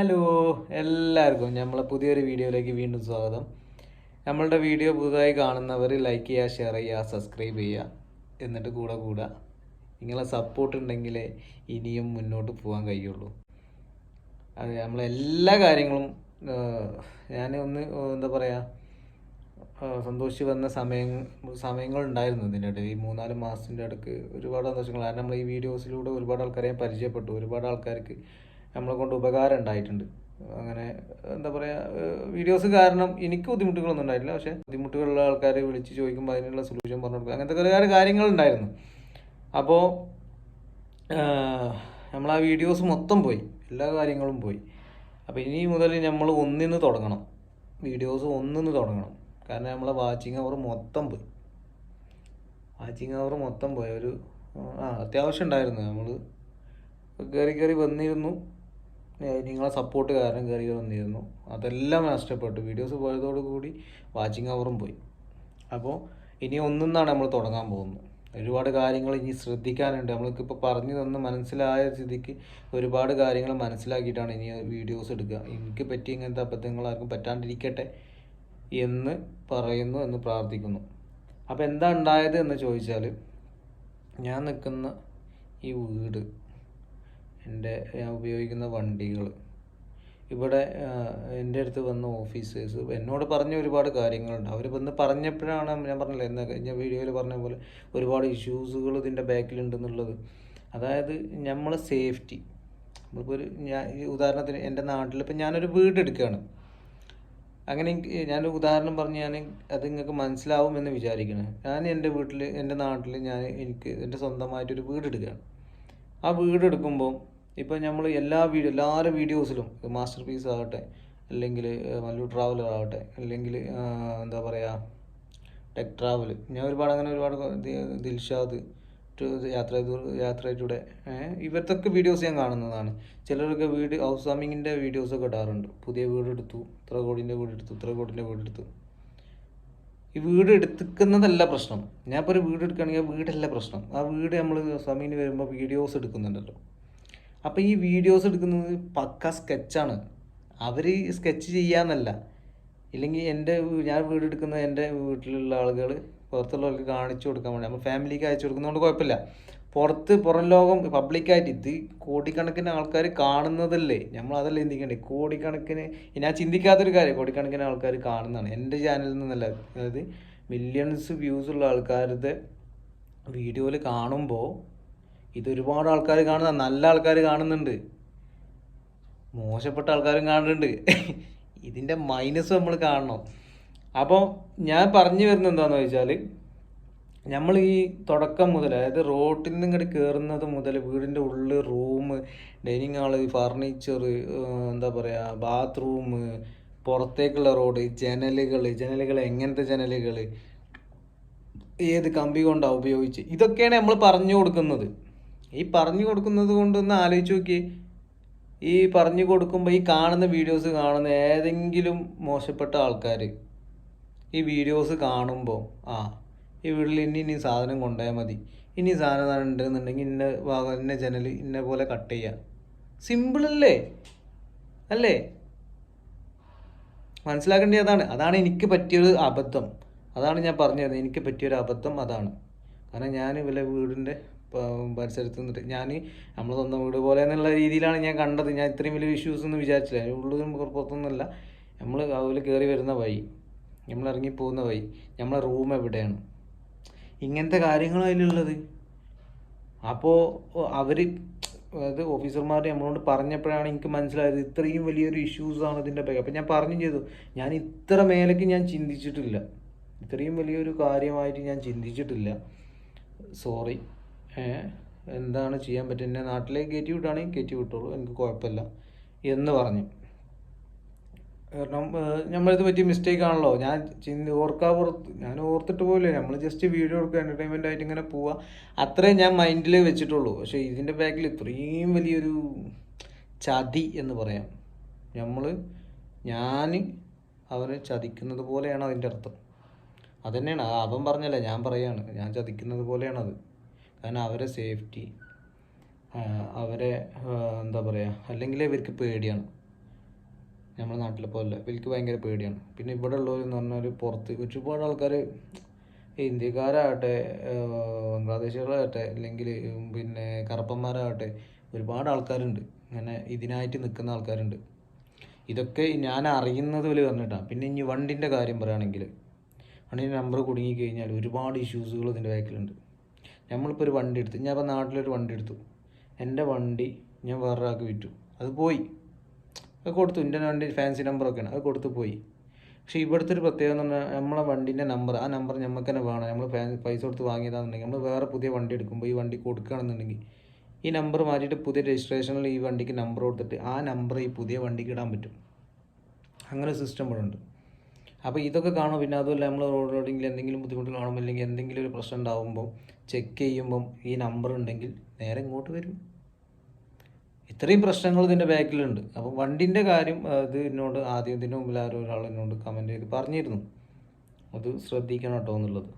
Hello എല്ലാവർക്കും നമ്മളെ പുതിയൊരു വീഡിയോയിലേക്ക് വീണ്ടും സ്വാഗതം. നമ്മളുടെ വീഡിയോ പുതുതായി കാണുന്നവർ ലൈക്ക് ചെയ്യുക ഷെയർ ചെയ്യുക സബ്സ്ക്രൈബ് ചെയ്യുക എന്നിട്ട് കൂടെ കൂടുക. നിങ്ങളെ സപ്പോർട്ട് ഉണ്ടെങ്കിലേ ഇനിയും മുന്നോട്ട് പോകാൻ കഴിയുള്ളൂ. അത് നമ്മളെല്ലാ കാര്യങ്ങളും ഞാൻ ഒന്ന് എന്താ പറയുക സന്തോഷിച്ച് വന്ന സമയം സമയങ്ങളുണ്ടായിരുന്നു ഇതിന്റെ ഇടയിൽ. ഈ മൂന്നാൽ മാസത്തിന്റെ അടുക്ക് ഒരുപാട് സന്തോഷങ്ങൾ. കാരണം നമ്മൾ ഈ വീഡിയോസിലൂടെ ഒരുപാട് ആൾക്കാരെ പരിചയപ്പെട്ടു. ഒരുപാട് ആൾക്കാർക്ക് നമ്മളെ കൊണ്ട് ഉപകാരം ഉണ്ടായിട്ടുണ്ട്. അങ്ങനെ എന്താ പറയുക വീഡിയോസ് കാരണം എനിക്ക് ബുദ്ധിമുട്ടുകളൊന്നും ഉണ്ടായിട്ടില്ല. പക്ഷേ ബുദ്ധിമുട്ടുകളുള്ള ആൾക്കാരെ വിളിച്ച് ചോദിക്കുമ്പോൾ അതിനുള്ള സൊല്യൂഷൻ പറഞ്ഞു കൊടുക്കുക അങ്ങനത്തെ ഒരുപാട് കാര്യങ്ങളുണ്ടായിരുന്നു അപ്പോൾ നമ്മൾ ആ വീഡിയോസ് മൊത്തം പോയി. എല്ലാ കാര്യങ്ങളും പോയി. അപ്പോൾ ഇനി മുതൽ നമ്മൾ ഒന്നിന്ന് തുടങ്ങണം. വീഡിയോസ് ഒന്നിന്ന് തുടങ്ങണം. കാരണം നമ്മളെ വാച്ചിങ് അവർ മൊത്തം പോയി. വാച്ചിങ് അവർ മൊത്തം പോയി. ഒരു ആ അത്യാവശ്യം ഉണ്ടായിരുന്നു. നമ്മൾ കയറി കയറി വന്നിരുന്നു. നിങ്ങളെ സപ്പോർട്ട് കാരണം കയറി വന്നിരുന്നു. അതെല്ലാം നഷ്ടപ്പെട്ടു. വീഡിയോസ് പോയതോടുകൂടി വാച്ചിങ് അവറും പോയി. അപ്പോൾ ഇനി ഒന്നാണ് നമ്മൾ തുടങ്ങാൻ പോകുന്നത്. ഒരുപാട് കാര്യങ്ങൾ ഇനി ശ്രദ്ധിക്കാനുണ്ട്. നമ്മൾക്കിപ്പോൾ പറഞ്ഞു തന്ന് മനസ്സിലായ സ്ഥിതിക്ക് ഒരുപാട് കാര്യങ്ങൾ മനസ്സിലാക്കിയിട്ടാണ് ഇനി വീഡിയോസ് എടുക്കുക. എനിക്ക് പറ്റി ഇങ്ങനത്തെ അബദ്ധങ്ങൾ ആർക്കും പറ്റാണ്ടിരിക്കട്ടെ എന്ന് പറയുന്നു എന്ന് പ്രാർത്ഥിക്കുന്നു. അപ്പോൾ എന്താ ഉണ്ടായത് എന്ന് ചോദിച്ചാൽ ഞാൻ നിൽക്കുന്ന ഈ വീട് എന്റെ ഞാൻ ഉപയോഗിക്കുന്ന വണ്ടികൾ. ഇവിടെ എന്റെ അടുത്ത് വന്ന ഓഫീസേഴ്സ് എന്നോട് പറഞ്ഞ ഒരുപാട് കാര്യങ്ങളുണ്ട്. അവർ വന്ന് പറഞ്ഞപ്പോഴാണ് ഞാൻ പറഞ്ഞില്ല എന്നാൽ കഴിഞ്ഞ വീഡിയോയിൽ പറഞ്ഞ പോലെ ഒരുപാട് ഇഷ്യൂസുകൾ ഇതിന്റെ ബാക്കിലുണ്ടെന്നുള്ളത്. അതായത് നമ്മൾ സേഫ്റ്റി. നമ്മളിപ്പോൾ ഒരു ഞാൻ ഉദാഹരണത്തിന് എന്റെ നാട്ടിൽ ഇപ്പം ഞാനൊരു വീട് എടുക്കുകയാണ്. അങ്ങനെ ഞാനൊരു ഉദാഹരണം പറഞ്ഞ് ഞാൻ അത് നിങ്ങൾക്ക് മനസ്സിലാവുമെന്ന് വിചാരിക്കണം. ഞാൻ എന്റെ വീട്ടിൽ എന്റെ നാട്ടിൽ ഞാൻ എനിക്ക് എന്റെ സ്വന്തമായിട്ടൊരു വീട് എടുക്കുകയാണ്. ആ വീട് എടുക്കുമ്പോൾ ഇപ്പോൾ നമ്മൾ എല്ലാ വീഡിയോ എല്ലാവരുടെ വീഡിയോസിലും മാസ്റ്റർ പീസ് ആകട്ടെ അല്ലെങ്കിൽ മല്ലു ട്രാവലർ ആകട്ടെ അല്ലെങ്കിൽ എന്താ പറയുക ടെക് ട്രാവൽ ഞാൻ ഒരുപാട് അങ്ങനെ ഒരുപാട് ദിൽഷാദ് യാത്ര യാത്ര യാത്രയുടെ ഇവർത്തൊക്കെ വീഡിയോസ് ഞാൻ കാണുന്നതാണ്. ചിലരൊക്കെ വീട് ഹൗസ് വാമിങ്ങിന്റെ വീഡിയോസൊക്കെ ഇടാറുണ്ട്. പുതിയ വീടെടുത്തു ഇത്ര കോടിന്റെ വീട് എടുത്തു ഇത്ര കോടിന്റെ വീട് എടുത്തു ഈ വീട് എടുക്കുന്നതല്ല പ്രശ്നം. ഞാൻ ഒരു വീട് എടുക്കുകയാണെങ്കിൽ ആ വീടല്ല പ്രശ്നം. ആ വീട് നമ്മൾ സ്വാമിന് വരുമ്പോൾ വീഡിയോസ് എടുക്കുന്നുണ്ടല്ലോ. അപ്പോൾ ഈ വീഡിയോസ് എടുക്കുന്നത് പക്ക സ്കെച്ചാണ് അവർ സ്കെച്ച് ചെയ്യാന്നല്ല. ഇല്ലെങ്കിൽ എന്റെ ഞാൻ വീട് എടുക്കുന്ന എന്റെ വീട്ടിലുള്ള ആളുകൾ പുറത്തുള്ളവർക്ക് കാണിച്ചു കൊടുക്കാൻ വേണ്ടി നമ്മൾ ഫാമിലിക്ക് അയച്ചു കൊടുക്കുന്നതുകൊണ്ട് കുഴപ്പമില്ല. പുറത്ത് പുറം ലോകം പബ്ലിക്കായിട്ട് ഇത് കോടിക്കണക്കിന് ആൾക്കാർ കാണുന്നതല്ലേ? നമ്മൾ അതല്ല ചിന്തിക്കണ്ടേ? കോടിക്കണക്കിന് ഞാൻ ചിന്തിക്കാത്തൊരു കാര്യം കോടിക്കണക്കിന് ആൾക്കാർ കാണുന്നതാണ്. എന്റെ ചാനലിൽ നിന്നല്ല അതായത് മില്യൺസ് വ്യൂസ് ഉള്ള ആൾക്കാരുടെ വീഡിയോയിൽ കാണുമ്പോൾ ഇത് ഒരുപാട് ആൾക്കാർ കാണുന്ന നല്ല ആൾക്കാർ കാണുന്നുണ്ട്. മോശപ്പെട്ട ആൾക്കാരും കാണുന്നുണ്ട്. ഇതിന്റെ മൈനസ് നമ്മൾ കാണണം. അപ്പോൾ ഞാൻ പറഞ്ഞു വരുന്നത് എന്താണെന്ന് വെച്ചാൽ നമ്മൾ ഈ തുടക്കം മുതൽ അതായത് റോട്ടിൽ നിന്ന് ഇങ്ങോട്ട് കയറുന്നത് മുതൽ വീടിന്റെ ഉള്ളിൽ റൂം ഡൈനിങ് ഹാൾ ഫർണിച്ചർ എന്താ പറയുക ബാത്റൂം പുറത്തേക്കുള്ള റോഡ് ജനലുകൾ ജനലുകൾ എങ്ങനത്തെ ജനലുകൾ ഏത് കമ്പി കൊണ്ടാണ് ഉപയോഗിച്ച് ഇതൊക്കെയാണ് നമ്മൾ പറഞ്ഞു കൊടുക്കുന്നത്. ഈ പറഞ്ഞു കൊടുക്കുന്നത് കൊണ്ടൊന്ന് ആലോചിച്ച് നോക്കി ഈ പറഞ്ഞു കൊടുക്കുമ്പോൾ ഈ കാണുന്ന വീഡിയോസ് കാണുന്ന ഏതെങ്കിലും മോശപ്പെട്ട ആൾക്കാർ ഈ വീഡിയോസ് കാണുമ്പോൾ ആ ഈ വീട്ടിൽ ഇനി ഇനി സാധനം കൊണ്ടുപോയാൽ മതി. ഇനി സാധനം ഉണ്ടെന്നുണ്ടെങ്കിൽ ഇന്ന ഭാഗം ഇന്ന ജനൽ ഇന്ന പോലെ കട്ട് ചെയ്യുക സിമ്പിളല്ലേ അല്ലേ? മനസ്സിലാക്കേണ്ടത് അതാണ്. അതാണ് എനിക്ക് പറ്റിയൊരു അബദ്ധം. അതാണ് ഞാൻ പറഞ്ഞത് എനിക്ക് പറ്റിയൊരു അബദ്ധം അതാണ്. കാരണം ഞാൻ ഇവലെ വീടിന്റെ പരിസരത്ത് നിന്നിട്ട് ഞാൻ നമ്മൾ സ്വന്തം വീട് പോലെ എന്നുള്ള രീതിയിലാണ് ഞാൻ കണ്ടത്. ഞാൻ ഇത്രയും വലിയ ഇഷ്യൂസ് ഒന്നും വിചാരിച്ചില്ല. ഉള്ളിലും പുറത്തൊന്നുമല്ല. നമ്മൾ അതുപോലെ കയറി വരുന്ന വഴി നമ്മൾ ഇറങ്ങി പോകുന്ന വഴി നമ്മളെ റൂം എവിടെയാണ്? ഇങ്ങനത്തെ കാര്യങ്ങളും അതിലുള്ളത്. അപ്പോൾ അവർ അതായത് ഓഫീസർമാർ നമ്മളോട് പറഞ്ഞപ്പോഴാണ് എനിക്ക് മനസ്സിലായത് ഇത്രയും വലിയൊരു ഇഷ്യൂസാണ് ഇതിന്റെ പേ അപ്പം ഞാൻ പറഞ്ഞു ചെയ്തു ഞാൻ ഇത്ര മേലേക്ക് ഞാൻ ചിന്തിച്ചിട്ടില്ല. ഇത്രയും വലിയൊരു കാര്യമായിട്ട് ഞാൻ ചിന്തിച്ചിട്ടില്ല. സോറി എന്താണ് ചെയ്യാൻ പറ്റുക? എന്നെ നാട്ടിലേക്ക് കയറ്റി വിട്ടാണെങ്കിൽ കയറ്റി വിട്ടോളൂ. എനിക്ക് കുഴപ്പമില്ല എന്ന് പറഞ്ഞു. കാരണം നമ്മളിത് പറ്റിയ മിസ്റ്റേക്ക് ആണല്ലോ. ഞാൻ ചിന്തി ഓർക്കാ പുറത്ത്. ഞാൻ ഓർത്തിട്ട് പോയില്ലേ? നമ്മൾ ജസ്റ്റ് വീഡിയോ എടുക്കുക എന്റർടൈൻമെന്റ് ആയിട്ട് ഇങ്ങനെ പോവുക. അത്രേ ഞാൻ മൈൻഡിൽ വെച്ചിട്ടുള്ളൂ. പക്ഷേ ഇതിന്റെ ബാക്കിൽ ഇത്രയും വലിയൊരു ചതി എന്ന് പറയാം. നമ്മൾ ഞാൻ അവനെ ചതിക്കുന്നത് പോലെയാണ് അതിന്റെ അർത്ഥം. അതന്നെയാണ് ആ അവൻ പറഞ്ഞല്ല ഞാൻ പറയാണ്. ഞാൻ ചതിക്കുന്നത് പോലെയാണത്. കാരണം അവരെ സേഫ്റ്റി അവരെ എന്താ പറയുക അല്ലെങ്കിൽ ഇവർക്ക് പേടിയാണ്. നമ്മുടെ നാട്ടിലെ പോലെ ഇവർക്ക് ഭയങ്കര പേടിയാണ്. പിന്നെ ഇവിടെ ഉള്ളവരെന്ന് പറഞ്ഞാൽ പുറത്ത് ഒരുപാട് ആൾക്കാർ ഇന്ത്യക്കാരാകട്ടെ ബംഗ്ലാദേശികളാകട്ടെ അല്ലെങ്കിൽ പിന്നെ കറുപ്പന്മാരാകട്ടെ ഒരുപാട് ആൾക്കാരുണ്ട്. ഇങ്ങനെ ഇതിനായിട്ട് നിൽക്കുന്ന ആൾക്കാരുണ്ട്. ഇതൊക്കെ ഞാൻ അറിയുന്നത് പോലെ പറഞ്ഞിട്ടാണ് പിന്നെ ഇനി വണ്ടിന്റെ കാര്യം പറയുകയാണെങ്കിൽ വണ്ടിന്റെ നമ്പർ കുടുങ്ങിക്കഴിഞ്ഞാൽ ഒരുപാട് ഇഷ്യൂസുകൾ ഇതിന്റെ ബാക്കിലുണ്ട് നമ്മളിപ്പോൾ ഒരു വണ്ടി എടുത്തു ഞാൻ ഇപ്പോൾ നാട്ടിലൊരു വണ്ടി എടുത്തു. എന്റെ വണ്ടി ഞാൻ വേറൊരാൾക്ക് വിറ്റു. അത് പോയി. അത് കൊടുത്തു. എന്റെ വണ്ടി ഫാൻസി നമ്പറൊക്കെയാണ് അത് കൊടുത്തു പോയി. പക്ഷേ ഇവിടുത്തെ ഒരു പ്രത്യേകത എന്ന് പറഞ്ഞാൽ നമ്മളെ വണ്ടീന്റെ നമ്പർ ആ നമ്പർ നമുക്ക് തന്നെ വേണം. നമ്മൾ പൈസ കൊടുത്ത് വാങ്ങിയതാണെന്നുണ്ടെങ്കിൽ നമ്മൾ വേറെ പുതിയ വണ്ടി എടുക്കുമ്പോൾ ഈ വണ്ടി കൊടുക്കുകയാണെന്നുണ്ടെങ്കിൽ ഈ നമ്പർ മാറ്റിയിട്ട് പുതിയ രജിസ്ട്രേഷനിൽ ഈ വണ്ടിക്ക് നമ്പർ കൊടുത്തിട്ട് ആ നമ്പർ ഈ പുതിയ വണ്ടിക്ക് ഇടാൻ പറ്റും. അങ്ങനെ സിസ്റ്റം ഇവിടെ ഉണ്ട് അപ്പോൾ ഇതൊക്കെ കാണും പിന്നെ അതുമല്ല നമ്മൾ റോഡ് റോഡിങ്ങിൽ എന്തെങ്കിലും ബുദ്ധിമുട്ടുകൾ കാണുമ്പോൾ അല്ലെങ്കിൽ എന്തെങ്കിലും ഒരു പ്രശ്നം ഉണ്ടാകുമ്പോൾ ചെക്ക് ചെയ്യുമ്പം ഈ നമ്പർ ഉണ്ടെങ്കിൽ നേരെ ഇങ്ങോട്ട് വരും. ഇത്രയും പ്രശ്നങ്ങൾ ഇതിന്റെ ബാക്കിലുണ്ട്. അപ്പോൾ വണ്ടിന്റെ കാര്യം അത് എന്നോട് ആദ്യം ഇതിന് മുമ്പിൽ ആരോ ഒരാൾ എന്നോട് കമന്റ് ചെയ്ത് പറഞ്ഞിരുന്നു. അത് ശ്രദ്ധിക്കണം കേട്ടോ എന്നുള്ളത്.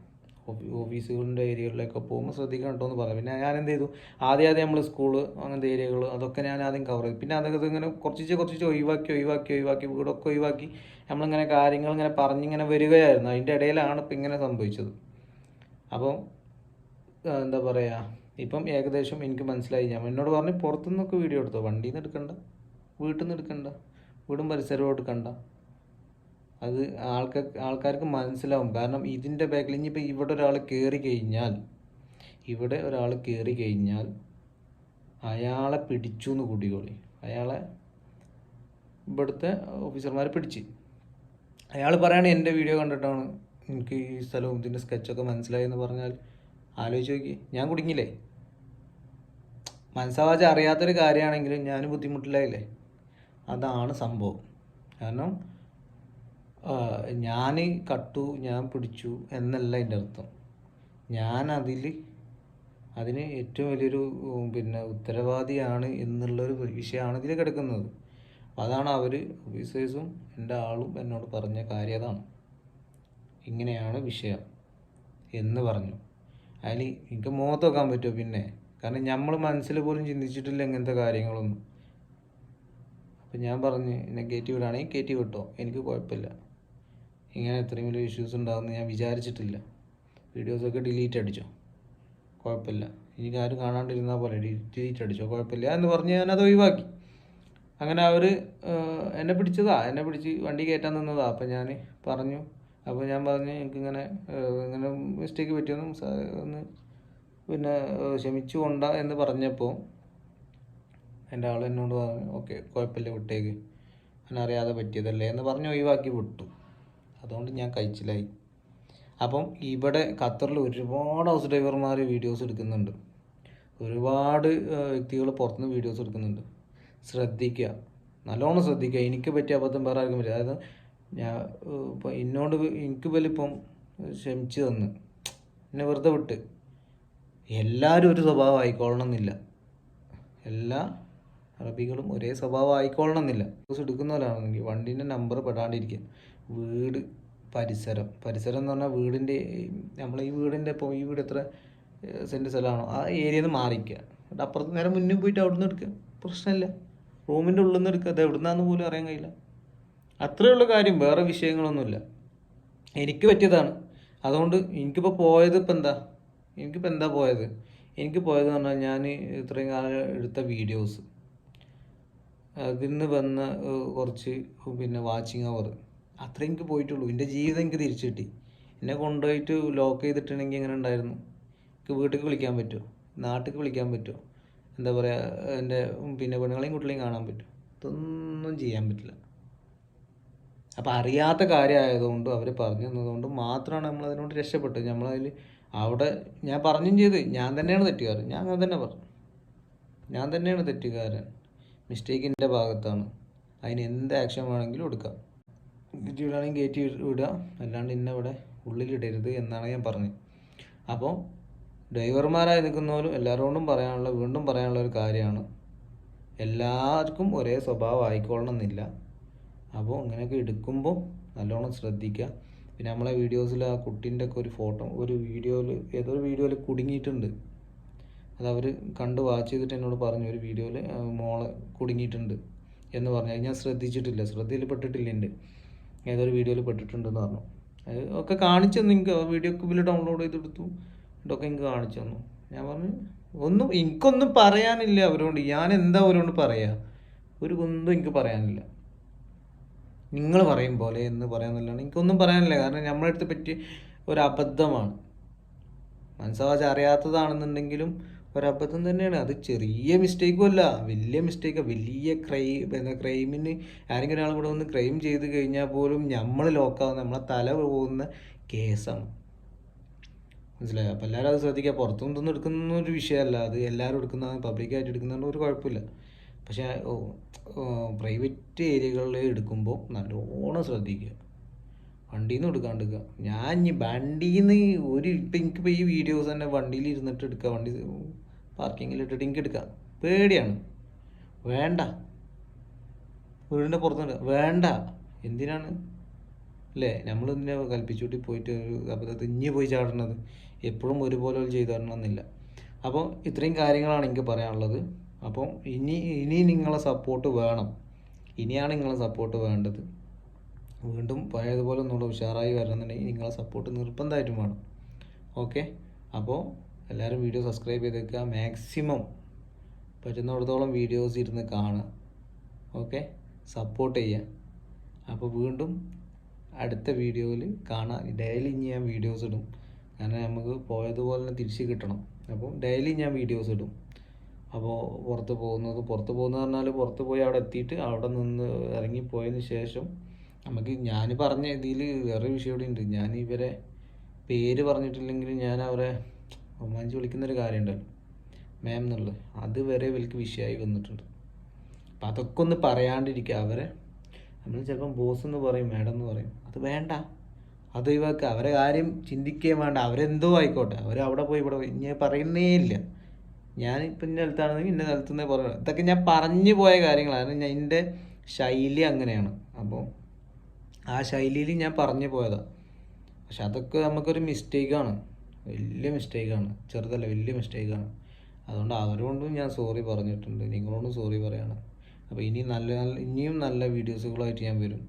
ഓഫീസുകളുടെ ഏരിയകളിലൊക്കെ പോകുമ്പോൾ ശ്രദ്ധിക്കണം കേട്ടോ എന്ന് പറയാം പിന്നെ ഞാൻ എന്ത് ചെയ്തു? ആദ്യം ആദ്യം നമ്മൾ സ്കൂൾ അങ്ങനത്തെ ഏരിയകൾ അതൊക്കെ ഞാൻ ആദ്യം കവർ ചെയ്തു. പിന്നെ അതൊക്കെ ഇങ്ങനെ കുറച്ച് കുറച്ച് ഒഴിവാക്കി ഒഴിവാക്കി ഒഴിവാക്കി വീടൊക്കെ ഒഴിവാക്കി നമ്മളിങ്ങനെ കാര്യങ്ങൾ ഇങ്ങനെ പറഞ്ഞിങ്ങനെ വരികയായിരുന്നു. അതിന്റെ ഇടയിലാണ് ഇപ്പം ഇങ്ങനെ സംഭവിച്ചത്. അപ്പം എന്താ പറയുക ഇപ്പം ഏകദേശം എനിക്ക് മനസ്സിലായി. ഞാൻ എന്നോട് പറഞ്ഞു പുറത്തുനിന്നൊക്കെ വീഡിയോ എടുത്തോ? വണ്ടിയിൽ നിന്ന് എടുക്കണ്ട? വീട്ടിൽ നിന്ന് എടുക്കണ്ട? വീടും പരിസരവും എടുക്കണ്ട? അത് ആൾക്കാർ ആൾക്കാർക്ക് മനസ്സിലാവും. കാരണം ഇതിന്റെ ബാക്കിൽ ഇനിയിപ്പോൾ ഇവിടെ ഒരാൾ കയറി കഴിഞ്ഞാൽ ഇവിടെ ഒരാൾ കയറി കഴിഞ്ഞാൽ അയാളെ പിടിച്ചു എന്ന് കൂട്ടിക്കോളി അയാളെ ഇവിടുത്തെ ഓഫീസർമാർ പിടിച്ച്. അയാൾ പറയാണ് എന്റെ വീഡിയോ കണ്ടിട്ടാണ് എനിക്ക് ഈ സ്ഥലവും ഇതിന്റെ സ്കെച്ചൊക്കെ മനസ്സിലായെന്ന് പറഞ്ഞാൽ ആലോചിച്ച് നോക്കി. ഞാൻ കുടുങ്ങില്ലേ മനസ്സാവാച്ച അറിയാത്തൊരു കാര്യമാണെങ്കിലും ഞാൻ ബുദ്ധിമുട്ടില്ലായില്ലേ അതാണ് സംഭവം. കാരണം ഞാൻ കട്ടു ഞാൻ പിടിച്ചു എന്നല്ല എന്റെ അർത്ഥം. ഞാൻ അതിൽ അതിന് ഏറ്റവും വലിയൊരു പിന്നെ ഉത്തരവാദിയാണ് എന്നുള്ളൊരു വിഷയമാണ് ഇതിൽ കിടക്കുന്നത്. അതാണ് അവർ ഓഫീസേഴ്സും എന്റെ ആളും എന്നോട് പറഞ്ഞ കാര്യം അതാണ്. ഇങ്ങനെയാണ് വിഷയം എന്ന് പറഞ്ഞു. അതിൽ എനിക്ക് മുഖത്ത് വെക്കാൻ പറ്റുമോ പിന്നെ? കാരണം നമ്മൾ മനസ്സിൽ പോലും ചിന്തിച്ചിട്ടില്ല ഇങ്ങനത്തെ കാര്യങ്ങളൊന്നും. അപ്പം ഞാൻ പറഞ്ഞ് കയറ്റി വിടുകയാണെങ്കിൽ കയറ്റി വിട്ടോ. എനിക്ക് കുഴപ്പമില്ല. ഇങ്ങനെ ഇത്രയും വലിയ ഇഷ്യൂസ് ഉണ്ടാകുമെന്ന് ഞാൻ വിചാരിച്ചിട്ടില്ല. വീഡിയോസൊക്കെ ഡിലീറ്റ് അടിച്ചോ? കുഴപ്പമില്ല. എനിക്ക് ആരും കാണാണ്ടിരുന്നാൽ പോലെ ഡിലീറ്റ് അടിച്ചോ? കുഴപ്പമില്ല. എന്ന് പറഞ്ഞ് ഞാനത് ഒഴിവാക്കി. അങ്ങനെ അവർ എന്നെ പിടിച്ചതാ. എന്നെ പിടിച്ച് വണ്ടി കയറ്റാൻ നിന്നതാ. അപ്പം ഞാൻ പറഞ്ഞു. അപ്പോൾ ഞാൻ പറഞ്ഞു എനിക്കിങ്ങനെ ഇങ്ങനെ മിസ്റ്റേക്ക് പറ്റിയൊന്നും ഒന്ന് പിന്നെ ക്ഷമിച്ചു കൊണ്ട എന്ന് പറഞ്ഞപ്പോൾ എന്റെ ആൾ എന്നോട് പറഞ്ഞു ഓക്കെ കുഴപ്പമില്ല വിട്ടേക്ക്. എന്നെ അറിയാതെ പറ്റിയതല്ലേ? എന്ന് പറഞ്ഞ് ഒഴിവാക്കി വിട്ടു. അതുകൊണ്ട് ഞാൻ കഴിച്ചിലായി. അപ്പം ഇവിടെ ഖത്തറിൽ ഒരുപാട് ഹൗസ് ഡ്രൈവർമാർ വീഡിയോസ് എടുക്കുന്നുണ്ട്. ഒരുപാട് വ്യക്തികൾ പുറത്തുനിന്ന് വീഡിയോസ് എടുക്കുന്നുണ്ട്. ശ്രദ്ധിക്കുക. നല്ലോണം ശ്രദ്ധിക്കുക. എനിക്ക് പറ്റിയ അബദ്ധം വേറെ ആർക്കും പറ്റില്ല. അതായത് ഞാൻ ഇപ്പം എന്നോട് എനിക്ക് വലിപ്പം ക്ഷമിച്ച് തന്ന്. എന്നെ വെറുതെ വിട്ട്. എല്ലാവരും ഒരു സ്വഭാവം ആയിക്കോളണം എന്നില്ല എല്ലാ അറബികളും ഒരേ സ്വഭാവം ആയിക്കോളണം എന്നില്ല എടുക്കുന്ന എടുക്കുന്നവരാണെങ്കിൽ വണ്ടീന്റെ നമ്പർ പെടാണ്ടിരിക്കുക. വീട് പരിസരം. പരിസരം എന്ന് പറഞ്ഞാൽ വീടിന്റെ നമ്മൾ ഈ വീടിന്റെ ഇപ്പോൾ ഈ വീട് എത്ര സെന്റ് സ്ഥലമാണോ? ആ ഏരിയയിൽ നിന്ന് മാറിക്കുക എന്നിട്ട് അപ്പുറത്ത് നേരെ മുന്നിൽ പോയിട്ട് അവിടെ നിന്ന് എടുക്കുക പ്രശ്നമില്ല റൂമിന്റെ ഉള്ളിൽ നിന്ന് എടുക്കുക അത് എവിടുന്നാന്ന് പോലും അറിയാൻ കഴിയില്ല. അത്രയേ ഉള്ള കാര്യം വേറെ വിഷയങ്ങളൊന്നുമില്ല. എനിക്ക് പറ്റിയതാണ്. അതുകൊണ്ട് എനിക്കിപ്പോൾ പോയത് ഇപ്പം എന്താ? എനിക്കിപ്പോൾ എന്താ പോയത്? എനിക്ക് പോയത് എന്ന് പറഞ്ഞാൽ ഞാൻ ഇത്രയും കാലം എടുത്ത വീഡിയോസ്. അതിൽ നിന്ന് വന്ന കുറച്ച് പിന്നെ വാച്ചിങ് അവർ. അത്രേ എനിക്ക് പോയിട്ടുള്ളൂ. എന്റെ ജീവിതം എനിക്ക് തിരിച്ചു കിട്ടി. എന്നെ കൊണ്ടുപോയിട്ട് ലോക്ക് ചെയ്തിട്ടുണ്ടെങ്കിൽ എങ്ങനെ ഉണ്ടായിരുന്നു? എനിക്ക് വീട്ടിലേക്ക് വിളിക്കാൻ പറ്റുമോ? നാട്ടിലേക്ക് വിളിക്കാൻ പറ്റുമോ? എന്താ പറയുക എന്റെ പിന്നെ പെണ്ണുങ്ങളെയും കുട്ടികളെയും കാണാൻ പറ്റുമോ? ഇതൊന്നും ചെയ്യാൻ പറ്റില്ല. അപ്പോൾ അറിയാത്ത കാര്യമായതുകൊണ്ട് അവർ പറഞ്ഞു തന്നതുകൊണ്ട് മാത്രമാണ് നമ്മൾ അതിനോട് രക്ഷപ്പെട്ടത്. നമ്മളതിൽ അവിടെ ഞാൻ പറഞ്ഞും ചെയ്ത്. ഞാൻ തന്നെയാണ് തെറ്റുകാരൻ. ഞാൻ അങ്ങനെ തന്നെ പറഞ്ഞു. ഞാൻ തന്നെയാണ് തെറ്റുകാരൻ. മിസ്റ്റേക്ക് എന്റെ ഭാഗത്താണ്. അതിന് എന്ത് ആക്ഷൻ വേണമെങ്കിലും എടുക്കാം. കയറ്റി വിടുകയാണെങ്കിൽ കയറ്റി വിടുക. അല്ലാണ്ട് ഇന്ന ഇവിടെ ഉള്ളിലിടരുത് എന്നാണ് ഞാൻ പറഞ്ഞത് അപ്പോൾ ഡ്രൈവർമാരായി നിൽക്കുന്നവരും എല്ലാവരോടും പറയാനുള്ള വീണ്ടും പറയാനുള്ള ഒരു കാര്യമാണ്. എല്ലാവർക്കും ഒരേ സ്വഭാവം ആയിക്കൊള്ളണം എന്നില്ല അപ്പോൾ ഇങ്ങനെയൊക്കെ എടുക്കുമ്പോൾ നല്ലോണം ശ്രദ്ധിക്കുക. പിന്നെ നമ്മളെ വീഡിയോസിൽ ആ കുട്ടീന്റെ ഒക്കെ ഒരു ഫോട്ടോ ഒരു വീഡിയോയിൽ ഏതൊരു വീഡിയോയിൽ കുടുങ്ങിയിട്ടുണ്ട്. അത് അവർ കണ്ട് വാച്ച് ചെയ്തിട്ട് എന്നോട് പറഞ്ഞു ഒരു വീഡിയോയിൽ മോളെ കുടുങ്ങിയിട്ടുണ്ട് എന്ന് പറഞ്ഞു. ഞാൻ ശ്രദ്ധിച്ചിട്ടില്ല. ശ്രദ്ധയിൽ പെട്ടിട്ടില്ല എന്റെ ഏതൊരു വീഡിയോയിൽ പെട്ടിട്ടുണ്ടെന്ന് പറഞ്ഞു. അത് ഒക്കെ കാണിച്ചു തന്നു. എനിക്ക് വീഡിയോ ക്യൂബിൽ ഡൗൺലോഡ് ചെയ്തെടുത്തു. ഇതൊക്കെ എനിക്ക് കാണിച്ചു തന്നു. ഞാൻ പറഞ്ഞു ഒന്നും എനിക്കൊന്നും പറയാനില്ല അവരോട്. ഞാൻ എന്താ അവരോട് പറയുക ഒരു ഒന്നും എനിക്ക് പറയാനില്ല. നിങ്ങൾ പറയും പോലെ എന്ന് പറയാന്നല്ലാണ്ട് എനിക്കൊന്നും പറയാനില്ല. കാരണം നമ്മളെ അടുത്ത് പറ്റിയ ഒരു അബദ്ധമാണ്. മനസ്സാവാച്ച അറിയാത്തതാണെന്നുണ്ടെങ്കിലും ഒരബദ്ധം തന്നെയാണ് അത് ചെറിയ മിസ്റ്റേക്കും അല്ല. വലിയ മിസ്റ്റേക്കാണ് വലിയ ക്രൈം എന്താ ക്രൈമിന് ആരെങ്കിലും ഒരാളും കൂടെ വന്ന് ക്രൈം ചെയ്ത് കഴിഞ്ഞാൽ പോലും നമ്മൾ ലോക്കാവുന്ന നമ്മളെ തല പോകുന്ന കേസാണ് മനസ്സിലായോ? അപ്പോൾ എല്ലാവരും അത് ശ്രദ്ധിക്കുക. പുറത്തുനിന്ന് എടുക്കുന്ന ഒരു വിഷയമല്ല. അത് എല്ലാവരും എടുക്കുന്ന പബ്ലിക്കായിട്ട് എടുക്കുന്നതുകൊണ്ട് ഒരു കുഴപ്പമില്ല. പക്ഷേ പ്രൈവറ്റ് ഏരിയകളിൽ എടുക്കുമ്പോൾ നല്ലോണം ശ്രദ്ധിക്കുക. വണ്ടിയിൽ നിന്ന് ഞാൻ ഇനി വണ്ടിയിൽ നിന്ന് ഒരു ഇപ്പം എനിക്കിപ്പോൾ ഈ വീഡിയോസ് തന്നെ വണ്ടിയിൽ ഇരുന്നിട്ട് എടുക്കുക വണ്ടി പാർക്കിങ്ങിൽ ഇട്ടിട്ട് എനിക്ക് എടുക്കാം. പേടിയാണ്. വേണ്ട. വീടിന്റെ പുറത്തുണ്ട്. വേണ്ട. എന്തിനാണ്? അല്ലേ? നമ്മൾ ഇതിനെ കൽപ്പിച്ചുകൂട്ടി പോയിട്ട് ഒരു അബദ്ധത്തിൽ ഇഞ്ഞി പോയി ചാടണത്. എപ്പോഴും ഒരുപോലെ ചെയ്തു തരണമെന്നില്ല അപ്പോൾ ഇത്രയും കാര്യങ്ങളാണ് എനിക്ക് പറയാനുള്ളത്. അപ്പോൾ ഇനി ഇനി നിങ്ങളെ സപ്പോർട്ട് വേണം. ഇനിയാണ് നിങ്ങളെ സപ്പോർട്ട് വേണ്ടത്. വീണ്ടും പഴയതുപോലെ ഒന്നുകൂടെ ഉഷാറായി വരണമെന്നുണ്ടെങ്കിൽ നിങ്ങളെ സപ്പോർട്ട് നിർബന്ധമായിട്ടും വേണം. ഓക്കെ അപ്പോൾ എല്ലാവരും വീഡിയോ സബ്സ്ക്രൈബ് ചെയ്ത് വെക്കുക മാക്സിമം പറ്റുന്നിടത്തോളം വീഡിയോസ് ഇരുന്ന് കാണുക. ഓക്കെ സപ്പോർട്ട് ചെയ്യുക. അപ്പോൾ വീണ്ടും അടുത്ത വീഡിയോയിൽ കാണാം. ഡെയിലി ഇനി ഞാൻ വീഡിയോസ് ഇടും. കാരണം നമുക്ക് പോയതുപോലെ തന്നെ തിരിച്ച് കിട്ടണം. അപ്പോൾ ഡെയിലി ഞാൻ വീഡിയോസ് ഇടും. അപ്പോൾ പുറത്ത് പോകുന്നത് പുറത്ത് പോകുന്നത് പറഞ്ഞാൽ പുറത്ത് പോയി അവിടെ എത്തിയിട്ട് അവിടെ നിന്ന് ഇറങ്ങിപ്പോയതിന് ശേഷം നമുക്ക് ഞാൻ പറഞ്ഞ ഇതിൽ വേറെ വിഷയം കൂടി ഉണ്ട് ഞാൻ ഇവരെ പേര് പറഞ്ഞിട്ടില്ലെങ്കിലും ഞാൻ അവരെ റൊമാൻസ് വിളിക്കുന്നൊരു കാര്യമുണ്ടല്ലോ. മാം എന്നുള്ളത്. അതുവരെ ഇവർക്ക് വിഷയമായി വന്നിട്ടുണ്ട്. അപ്പം അതൊക്കെ ഒന്ന് പറയാണ്ടിരിക്കുക. അവരെ നമ്മൾ ചിലപ്പം ബോസ് എന്ന് പറയും മാഡം എന്ന് പറയും. അത് വേണ്ട. അത് ഒഴിവാക്കുക. അവരെ കാര്യം ചിന്തിക്കുകയും വേണ്ട. അവരെന്തോ ആയിക്കോട്ടെ. അവർ അവിടെ പോയി ഇവിടെ പോയി ഞാൻ പറയുന്നേ ഇല്ല. ഞാൻ ഇപ്പം ഇന്ന സ്ഥലത്താണെങ്കിൽ ഇന്ന സ്ഥലത്തുനിന്നേ പറയുള്ളൂ ഇതൊക്കെ ഞാൻ പറഞ്ഞു പോയ കാര്യങ്ങളാണ്. ഞാൻ എന്റെ ശൈലി അങ്ങനെയാണ്. അപ്പോൾ ആ ശൈലിയിൽ ഞാൻ പറഞ്ഞു പോയതാണ് പക്ഷെ അതൊക്കെ നമുക്കൊരു മിസ്റ്റേക്കാണ് വലിയ മിസ്റ്റേക്കാണ് ചെറുതല്ല വലിയ മിസ്റ്റേക്കാണ് അതുകൊണ്ട് അവരോടും ഞാൻ സോറി പറഞ്ഞിട്ടുണ്ട്. നിങ്ങളോടും സോറി പറയാണ്. അപ്പോൾ ഇനി നല്ല നല്ല ഇനിയും നല്ല വീഡിയോസുകളായിട്ട് ഞാൻ വരും.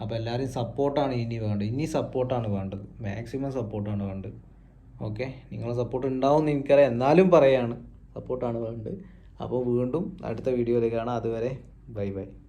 അപ്പോൾ എല്ലാവരും സപ്പോർട്ടാണ് ഇനി വേണ്ടത്. ഇനി സപ്പോർട്ടാണ് വേണ്ടത്. മാക്സിമം സപ്പോർട്ടാണ് വേണ്ടത്. ഓക്കെ നിങ്ങളെ സപ്പോർട്ട് ഉണ്ടാവും എനിക്കറിയാം. എന്നാലും പറയാണ്. സപ്പോർട്ടാണ് വേണ്ടത്. അപ്പോൾ വീണ്ടും അടുത്ത വീഡിയോയിൽ കാണാം. അതുവരെ ബൈ ബൈ.